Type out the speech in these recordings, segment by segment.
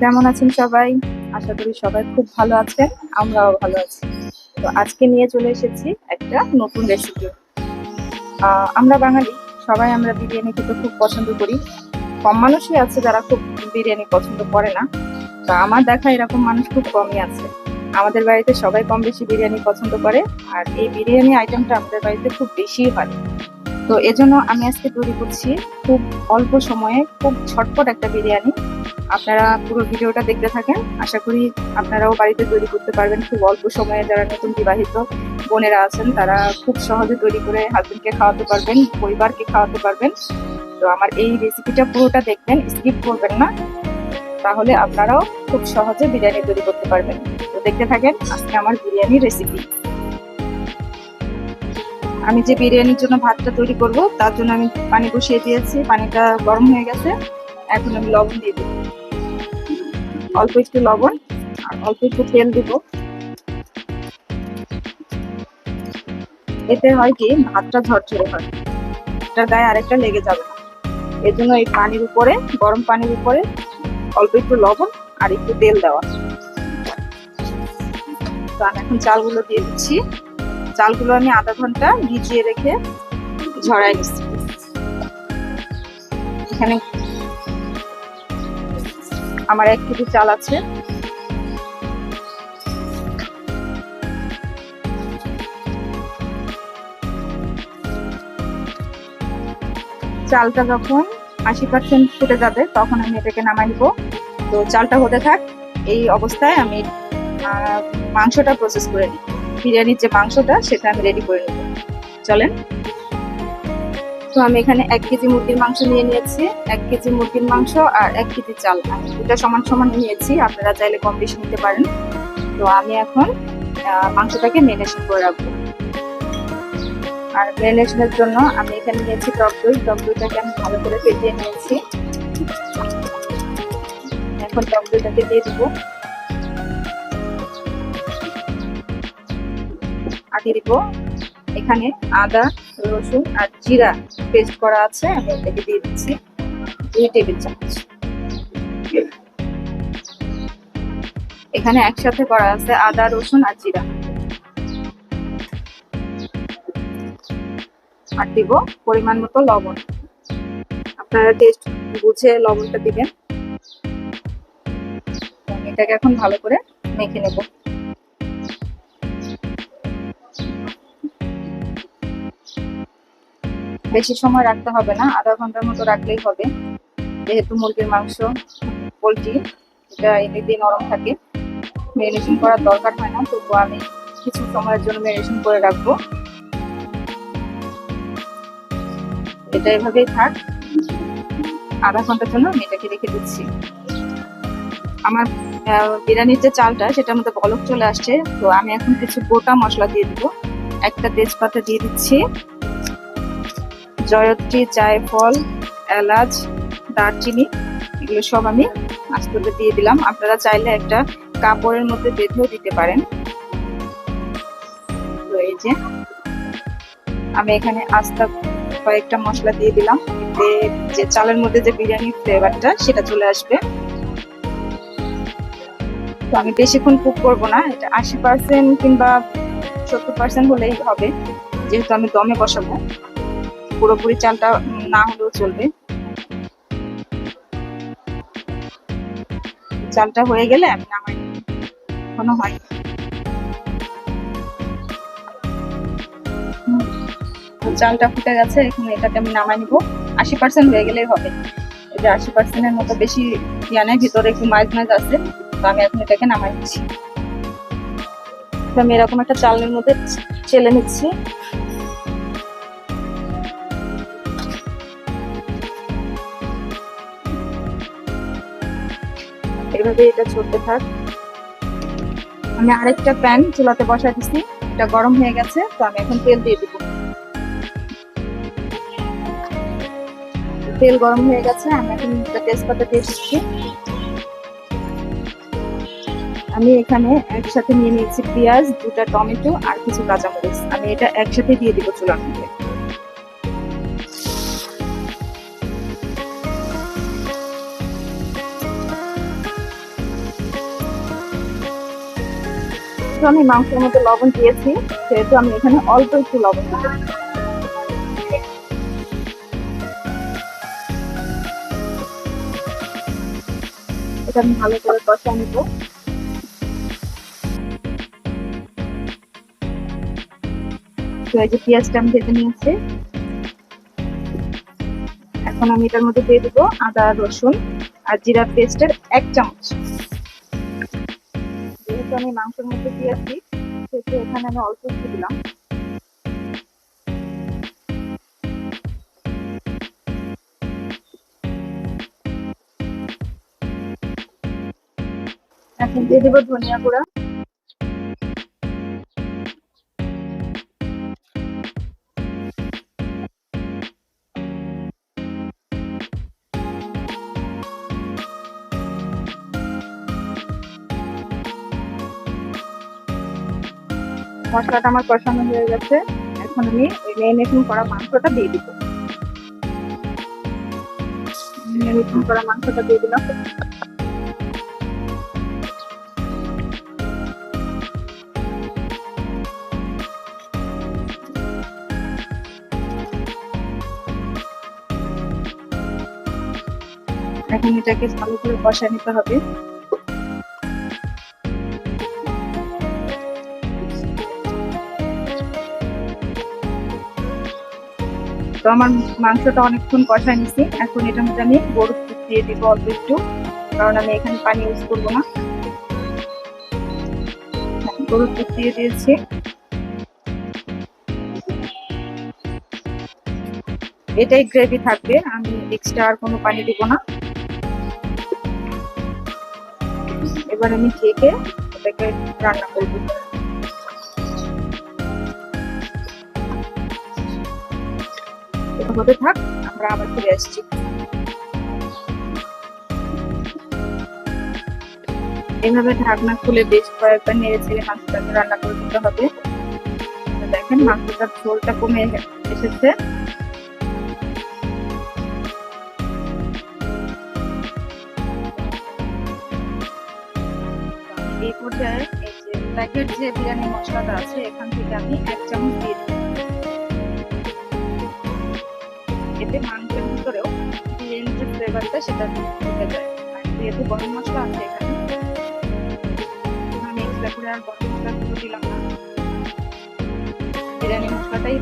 কেমন আছেন সবাই? আশা করি সবাই খুব ভালো আছেন, আমরাও ভালো আছি। তো আজকে নিয়ে চলে এসেছি একটা নতুন রেসিপি আমরা বাঙালি, সবাই আমরা বিরিয়ানি খেতে খুব পছন্দ করি। কম মানুষই আছে যারা খুব বিরিয়ানি পছন্দ করে না। তো আমার দেখা এরকম মানুষ খুব কমই আছে। আমাদের বাড়িতে সবাই কম বেশি বিরিয়ানি পছন্দ করে, আর এই বিরিয়ানি আইটেমটা আমাদের বাড়িতে খুব বেশি হয়। তো এজন্য আমি আজকে তৈরি করছি খুব অল্প সময়ে খুব ঝটপট একটা বিরিয়ানি। আপনারা পুরো ভিডিওটা দেখতে থাকেন। আশা করি আপনারাও বাড়িতে তৈরি করতে পারবেন। খুব অল্প সময়ে যারা নতুন বিবাহিত বোনেরা আছেন, তারা খুব সহজে তৈরি করে হাজবেন্ডকে খাওয়াতে পারবেন, পরিবারকে খাওয়াতে পারবেন। তো আমার এই রেসিপিটা পুরোটা দেখবেন স্কিপ করবেন না। তাহলে আপনারাও খুব সহজে বিরিয়ানি তৈরি করতে পারবেন। তো দেখতে থাকেন, আজকে আমার বিরিয়ানির রেসিপি আমি যে বিরিয়ানির জন্য ভাতটা তৈরি করব, তার জন্য আমি পানি বসিয়ে দিয়েছি। পানিটা গরম হয়ে গেছে। এখন আমি লবণ দিয়ে দেবো। অল্প একটু লবণ, আর অল্প একটু তেল দিব। এতে হয় কি, ভাতটা ঝরঝরে হয়। এটার গায়ে আরেকটা লেগে যাবে না। এর জন্য এই পানির উপরে, গরম পানির উপরে অল্প একটু লবণ আর একটু তেল দেওয়া। তো আমি এখন চালগুলো দিয়ে দিচ্ছি। চালগুলো আমি আধা ঘণ্টা ভিজিয়ে রেখে ঝরাই নিচ্ছি এখানে আমার এক কেজি চাল আছে। চালটা যখন আশি পার্সেন্ট ফুটে যাবে, তখন আমি এটাকে নামাই নিব। তো চালটা হতে থাক, এই অবস্থায় আমি মাংসটা প্রসেস করে নিই বিরিয়ানির যে মাংসটা, সেটা আমি রেডি করে নেব। চলেন। তো আমি এখানে এক কেজি মুরগির মাংস নিয়ে নিয়েছি। এক কেজি মুরগির মাংস আর এক কেজি চাল। আমি দুটা সমান সমান নিয়েছি, আপনারা চাইলে কম বেশি নিতে পারেন। তো আমি এখন মাংসটাকে মেরিনেশন করে রাখব। আর মেরিনেশনের জন্য আমি এখানে নিয়েছি টক দই। টক দইটাকে আমি ভালো করে ফেটিয়ে নিয়েছি। এখন টক দইটাকে দিয়ে দিব। আগে দিব। এখানে আদা, রসুন আর জিরা পেস্ট করা আছে। আমি এটাকে দিয়ে দিচ্ছি দুই টেবিল চামচ। এখানে একসাথে করা আছে আদা, রসুন আর জিরা। আর দিব পরিমাণ মতো লবণ। আপনারা টেস্ট বুঝে লবণটা দিবেন। এটাকে এখন ভালো করে মেখে নেব। বেশি সময় রাখতে হবে না, আধা ঘণ্টার মতো রাখলেই হবে। যেহেতু মুরগির মাংস, পোলট্রি, এটা এমনিতে নরম থাকে। মেরিনেশন করার দরকার হয় না, তবু আমি কিছু সময়ের জন্য মেরিনেশন করে রাখব। এটা এভাবেই থাক। আধা ঘণ্টার জন্য আমি এটাকে রেখে দিচ্ছি। আমার বিরিয়ানির যে চালটা, সেটার মধ্যে বলক চলে আসছে। তো আমি এখন কিছু গোটা মশলা দিয়ে দিব। একটা তেজপাতা দিয়ে দিচ্ছি। জয়ত্রী, জায়ফল, এলাচ, দারচিনি, এগুলো সব আমি আস্তে দিয়ে দিলাম। আপনারা চাইলে একটা কাপড়ের মধ্যে বেঁধেও দিতে পারেন। তো এই যে আমি এখানে আস্তা কয়েকটা মশলা দিয়ে দিলাম। যে চালের মধ্যে যে বিরিয়ানির ফ্লেভারটা সেটা চলে আসবে। তো আমি বেশিক্ষণ কুক করব না। এটা আশি পার্সেন্ট কিংবা সত্তর পার্সেন্ট হলেই হবে। যেহেতু আমি দমে বসাবো। পুরোপুরি চালটা না হলেও চলবে। চালটা হয়ে গেলে আমি নামাই কোনো হয় চালটা ফুটে গেছে, এখন এটাকে আমি নামাই নিব। আশি পার্সেন্ট হয়ে গেলেই হবে। এটা আশি পার্সেন্টের মতো বেশি ইয়া নেই ভিতরে একটু মাইজ মাইজ আছে, তো আমি এখন এটাকে নামাই নিচ্ছি। আমি এরকম একটা চালের মধ্যে চেলে নিচ্ছি। এভাবে এটা ছড়তে থাক। আমি আরেকটা প্যান চুলাতে বসা দিচ্ছি এটা গরম হয়ে গেছে, তো আমি এখন তেল দিয়ে দিব। তেল গরম হয়ে গেছে, আমি এখন তেজপাতা দিয়ে দিচ্ছি। আমি এখানে একসাথে নিয়ে নিয়েছি পেঁয়াজ, দুটা টমেটো আর কিছু কাঁচামরিচ। আমি এটা একসাথে দিয়ে দিব চুলার মধ্যে। যেহেতু আমি মাংসের মধ্যে লবণ দিয়েছি সেহেতু আমি এখানে অল্প একটু লবণ দেবো এটা আমি ভালো করে কষা নিব। এই যে পেঁয়াজটা আমি ভেজে নিয়েছি। এখন আমি এটার মধ্যে দিয়ে দেবো আদা রসুন আর জিরা পেস্টের এক চামচ। আমি মাংসের মধ্যে দিয়েছি সেহেতু এখানে আমি অল্প একটু দিলাম। এখন দিয়ে দেবো ধনিয়া গুঁড়া। মশলাটা আমার কষানো হয়ে গেছে। এখন আমি ওই মেরিনেশন করা মাংসটা দিয়ে দিব। মেরিনেশন করা মাংসটা দিয়ে দিলাম। এখন এটাকে ভালো করে কষা নিতে হবে। তো আমার মাংসটা অনেকক্ষণ কষায় নিছি। এখন এটার মধ্যে আমি গরুর দুধ দিয়ে দিব অল্প একটু কারণ আমি এখানে পানি ইউজ করব না। হ্যাঁ, গরুর দুধ দিয়ে দিয়েছি। এটাই গ্রেভি থাকবে আমি এক্সট্রা আর কোনো পানি দিব না। এবার আমি ঢেকে এটাকে রান্না করব। হতে থাক, আমরা আবার ফিরে আসছি। এভাবে ঢাকনা খুলে বেশ কয়েকবার নেড়ে ছেড়ে মাংসটাকে রান্না করে দিতে হবে। দেখেন মাংসটার ঝোলটা কমে এসেছে। এই পর্যায়ে এই যে প্যাকেট যে বিরিয়ানি মশলাটা আছে, এখান থেকে আমি এক চামচ দিয়ে ভিতরেও বিরিয়ানির যে ফ্লেভারটা সেটা ঢুকে যায় আর যেহেতু গরম মশলা আছে এখানে আমি এক্সট্রা করে আর গরম মশলা দিলাম না। বিরিয়ানি মশলাটাই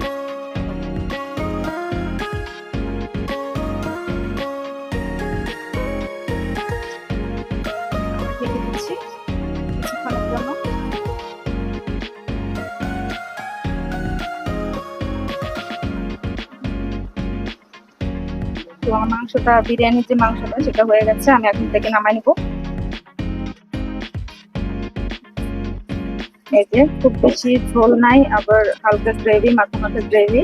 আমার মাংসটা, বিরিয়ানির যে মাংসটা, সেটা হয়ে গেছে, আমি এখন থেকে নামাই নিব। এই যে, খুব বেশি ঝোল নাই, আবার হালকা গ্রেভি মাথা মাথা গ্রেভি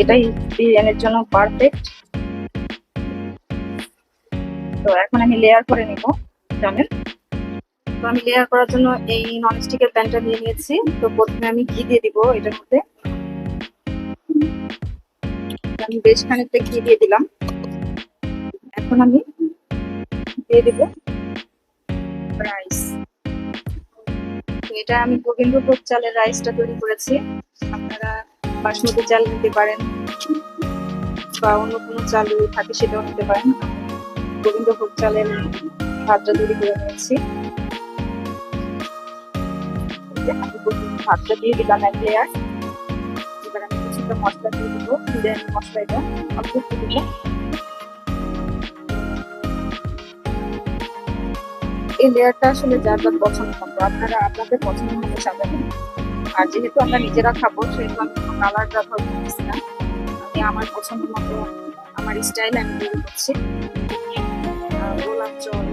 এটাই বিরিয়ানির জন্য পারফেক্ট তো এখন আমি লেয়ার করে নিব, জানেন? তো আমি লেয়ার করার জন্য এই ননস্টিকের প্যানটা নিয়ে নিয়েছি। তো প্রথমে আমি ঘি দিয়ে দিব এটার মধ্যে। আমি বেশ খানিকটা ঘি দিয়ে দিলাম। এখন আমি দিয়ে দেব রাইস এটা আমি গোবিন্দভোগ চালের রাইসটা তৈরি করেছি। আপনারা বাসমতি চাল নিতে পারেন বা অন্য কোনো চাল থাকে সেটাও নিতে পারেন। গোবিন্দভোগ চালের ভাতটা তৈরি করে নিয়েছি। ভাতটা দিয়ে দিলাম এক লেয়ার এবার আমি কিছুটা মশলা দিয়ে দেবো। মশলা এটা অল্প একটু এই লেয়ারটা আসলে যার যার পছন্দ মতো, আপনারা আপনাদের পছন্দ মতো সাজাবেন। আর যেহেতু আমরা নিজেরা খাব, সেহেতু আমি কোনো কালার ব্যবহার করতেছি না। আমি আমার পছন্দ মতো, আমার স্টাইল আমি তৈরি করছি। গোলাপ জল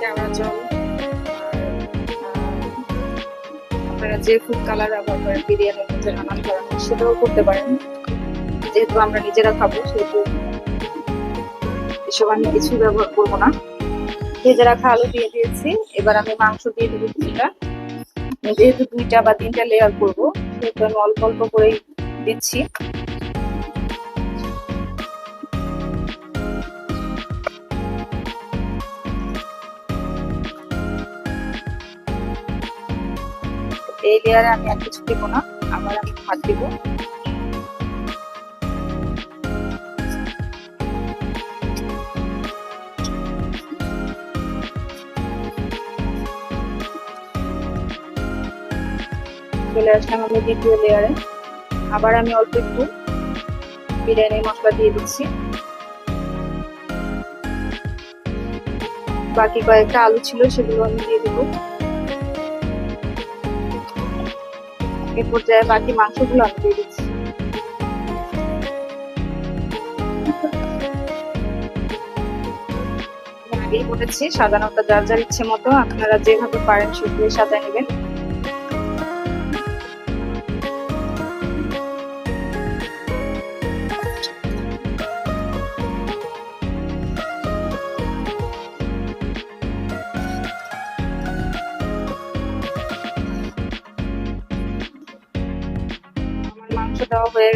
কেওড়া জল আপনারা যে ফুড কালার ব্যবহার করেন, বিরিয়ানির মধ্যে নানান ধরনের সেটাও করতে পারেন। যেহেতু আমরা নিজেরা খাব, সেহেতু এসব আমি কিছু ব্যবহার করব না। ভেজে রাখা আলু দিয়ে দিয়েছি। এবার আমি মাংস দিয়ে দেবো কিছুটা। যেহেতু দুইটা বা তিনটা লেয়ার করব, সেহেতু আমি অল্প অল্প করেই দিচ্ছি। এই লেয়ারে আমি আর কিছু দিব না, আবার আমি ভাত দিব। চলে আসলাম আমি দ্বিতীয় লেয়ারে আবার আমি অল্প একটু বিরিয়ানি মশলা দিয়ে দিচ্ছি। বাকি কয়েকটা আলু ছিল সেগুলো আমি দিয়ে দেবো। এ পর্যায়ে বাকি মাংসগুলো আমি দিয়ে দিচ্ছি। আগেই বলেছি, সাজানোটা যার যার ইচ্ছে মতো আপনারা যেভাবে পারেন সেভাবে সাজায় নেবেন।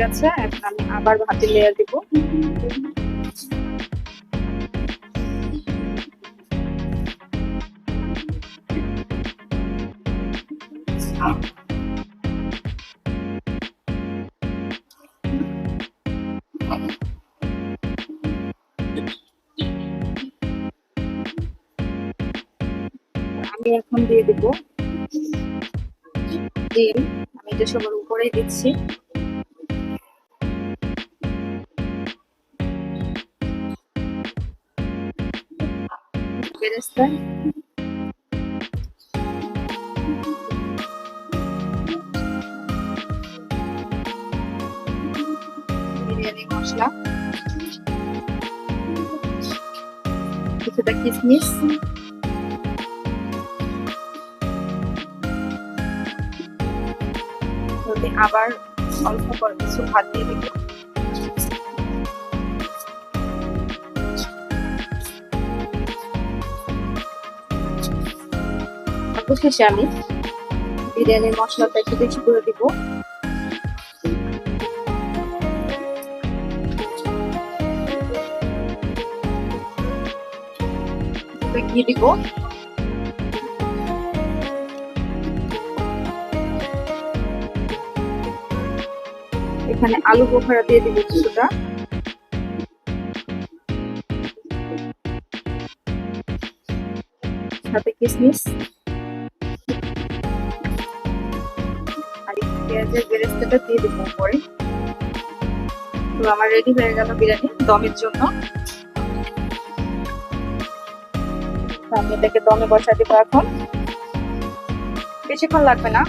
গেছে এখন আমি আবার ভাতের লেয়ার দিব। আমি এখন দিয়ে দিব। ডিম, আমি এটা সবার উপরেই দিচ্ছি। বেরেস্তা বিরিয়ানি মশলা কিছুটা আমি আবার অল্প করে কিছু ভাত দিয়ে দিব শেষে আমি। বিরিয়ানির মশলাটা একটু বেশি করে দিব। দিব। এখানে আলু বোখারা দিয়ে দিব কিছুটা। সাথে কিশমিশ পেঁয়াজের বেরেস্তাটা দিয়ে দেবো উপরে। তো আমার রেডি হয়ে গেল বিরিয়ানি দমের জন্য। আমি এটাকে দমে বসা দেবো এখন। বেশিক্ষণ লাগবে না।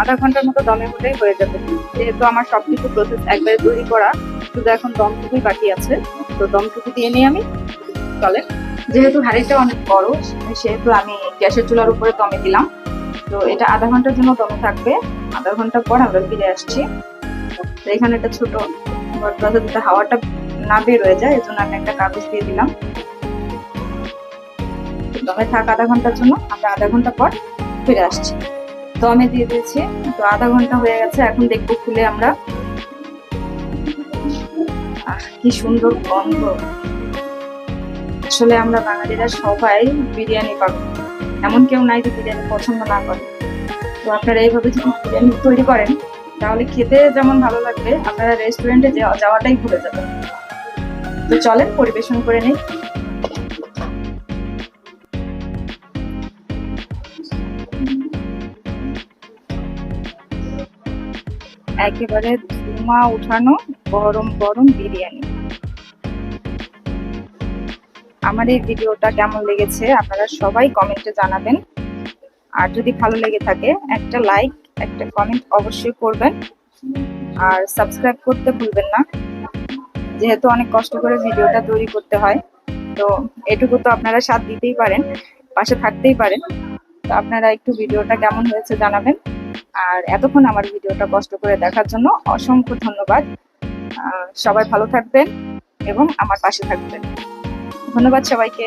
আধা ঘণ্টার মতো দমে হলেই হয়ে যাবে। যেহেতু আমার সবকিছু প্রসেস একবারে তৈরি করা, শুধু এখন দমটুকুই বাকি আছে। তো দমটুকু দিয়ে নিই আমি। চলে যেহেতু হাঁড়িটা অনেক বড়, সেহেতু আমি গ্যাসের চুলার উপরে দমে দিলাম। তো এটা আধা ঘণ্টার জন্য দমে থাকবে। আধা ঘণ্টা পর আমরা ফিরে আসছি। তো এখানে একটা ছোট যাতে হাওয়াটা না বের হয়ে যায়, এজন্য আমি একটা কাগজ দিয়ে দিলাম। দমে থাক আধা ঘণ্টার জন্য, আমরা আধা ঘণ্টা পর ফিরে আসছি। দমে দিয়ে দিয়েছি, তো আধা ঘণ্টা হয়ে গেছে, এখন দেখব খুলে আমরা। কি সুন্দর গন্ধ। আসলে আমরা বাঙালিরা সবাই বিরিয়ানি পাবো এমন কেউ নাই যে বিরিয়ানি পছন্দ না করে। তো আপনারা এইভাবে যদি বিরিয়ানি তৈরি করেন, তাহলে খেতে যেমন ভালো লাগবে, আপনারা রেস্টুরেন্টে যাওয়াটাই ভুলে যাবেন। তো চলেন, পরিবেশন করে নিই। একেবারে ধুমা উঠানো গরম গরম বিরিয়ানি। আমার এই ভিডিওটা কেমন লেগেছে আপনারা সবাই কমেন্টে জানাবেন। আর যদি ভালো লেগে থাকে, একটা লাইক একটা কমেন্ট অবশ্যই করবেন। আর সাবস্ক্রাইব করতে ভুলবেন না। যেহেতু অনেক কষ্ট করে ভিডিওটা তৈরি করতে হয়, তো এটুকু তো আপনারা সাথ দিতেই পারেন, পাশে থাকতেই পারেন। তো আপনারা একটু ভিডিওটা কেমন হয়েছে জানাবেন। আর এতক্ষণ আমার ভিডিওটা কষ্ট করে দেখার জন্য অসংখ্য ধন্যবাদ। সবাই ভালো থাকবেন এবং আমার পাশে থাকবেন। ধন্যবাদ সবাইকে।